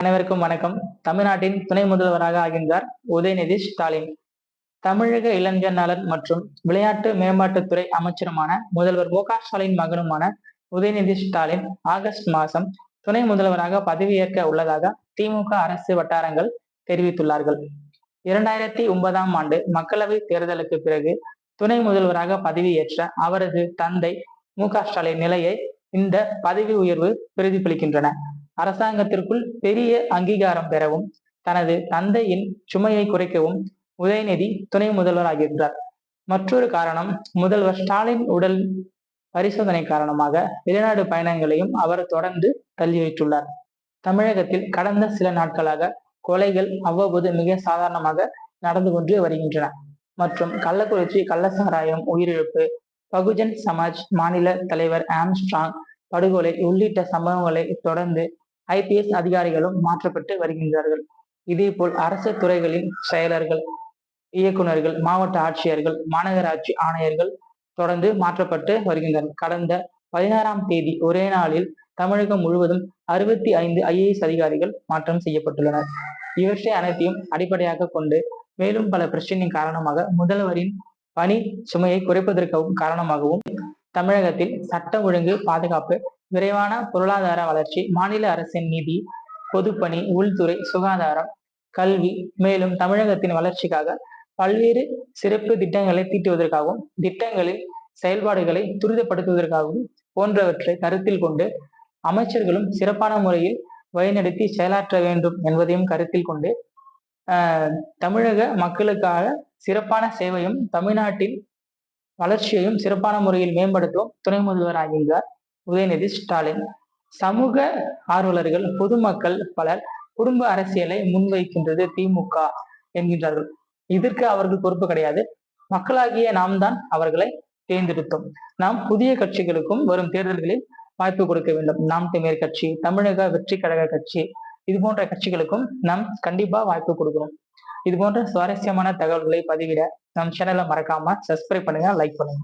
அனைவருக்கும் வணக்கம். தமிழ்நாட்டின் துணை முதல்வராக ஆகின்றார் உதயநிதி ஸ்டாலின். தமிழக இளைஞர் நலன் மற்றும் விளையாட்டு மேம்பாட்டுத்துறை அமைச்சருமான முதல்வர் மு ஸ்டாலின் மகனுமான உதயநிதி ஸ்டாலின் ஆகஸ்ட் மாதம் துணை முதல்வராக பதவியேற்க உள்ளதாக திமுக அரசு வட்டாரங்கள் தெரிவித்துள்ளார்கள். இரண்டாயிரத்தி ஒன்பதாம் ஆண்டு மக்களவை தேர்தலுக்கு பிறகு துணை முதல்வராக பதவியேற்ற அவரது தந்தை மு ஸ்டாலின் நிலையை இந்த பதவி உயர்வு பிரதிபலிக்கின்றன. அரசாங்கத்திற்குள் பெரிய அங்கீகாரம் பெறவும் தனது தந்தையின் சுமையை குறைக்கவும் உதயநிதி துணை முதல்வராகின்றார் மற்றொரு காரணம் முதல்வர் ஸ்டாலின் உடல் பரிசோதனை காரணமாக வெளிநாடு பயணங்களையும் அவர் தொடர்ந்து தள்ளி வைத்துள்ளார். தமிழகத்தில் கடந்த சில நாட்களாக கொலைகள் அவ்வப்போது மிக சாதாரணமாக நடந்து கொண்டு வருகின்றன. மற்றும் கள்ளக்குறிச்சி கள்ளசாராயம் உயிரிழப்பு பகுஜன் சமாஜ் மாநில தலைவர் ஆம்ஸ்ட்ராங் படுகொலை உள்ளிட்ட சம்பவங்களை தொடர்ந்து ஐபிஎஸ் அதிகாரிகளும் மாற்றப்பட்டு வருகின்றார்கள். இதேபோல் அரசு துறைகளின் செயலர்கள் இயக்குநர்கள் மாவட்ட ஆட்சியர்கள் மாநகராட்சி ஆணையர்கள் தொடர்ந்து மாற்றப்பட்டு வருகின்றனர். கடந்த பதினாறாம் தேதி ஒரே நாளில் தமிழகம் முழுவதும் அறுபத்தி ஐந்து ஐஏஎஸ் அதிகாரிகள் மாற்றம் செய்யப்பட்டுள்ளனர். இவற்றை அனைத்தையும் அடிப்படையாக கொண்டு மேலும் பல பிரச்சனையின் காரணமாக முதல்வரின் பணி சுமையை குறைப்பதற்காகவும் காரணமாகவும் தமிழகத்தில் சட்டம் ஒழுங்கு பாதுகாப்பு விரைவான பொருளாதார வளர்ச்சி மாநில அரசின் நிதி பொதுப்பணி உள்துறை சுகாதாரம் கல்வி மேலும் தமிழகத்தின் வளர்ச்சிக்காக பல்வேறு சிறப்பு திட்டங்களை தீட்டுவதற்காகவும் திட்டங்களில் செயல்பாடுகளை துரிதப்படுத்துவதற்காகவும் போன்றவற்றை கருத்தில் கொண்டு அமைச்சர்களும் சிறப்பான முறையில் வழிநடத்தி செயலாற்ற வேண்டும் என்பதையும் கருத்தில் கொண்டு தமிழக மக்களுக்காக சிறப்பான சேவையும் தமிழ்நாட்டின் வளர்ச்சியையும் சிறப்பான முறையில் மேம்படுத்தும் துணை முதல்வர் ஆகின்றார் உதயநிதி ஸ்டாலின். சமூக ஆர்வலர்கள் பொதுமக்கள் பலர் குடும்ப அரசியலை முன்வைக்கின்றது திமுக என்கின்றார்கள். இதற்கு அவர்கள் பொறுப்பு கிடையாது. மக்களாகிய நாம் தான் அவர்களை தேர்ந்தெடுத்தோம். நாம் புதிய கட்சிகளுக்கும் வரும் தேர்தல்களில் வாய்ப்பு கொடுக்க வேண்டும். நாம் தமிழர் கட்சி தமிழக வெற்றி கழக கட்சி இது போன்ற கட்சிகளுக்கும் நாம் கண்டிப்பா வாய்ப்பு கொடுக்கணும். இது போன்ற சுவாரஸ்யமான தகவல்களை பதிவிட நம் சேனலை மறக்காம சப்ஸ்கிரைப் பண்ணுங்க லைக் பண்ணுங்க.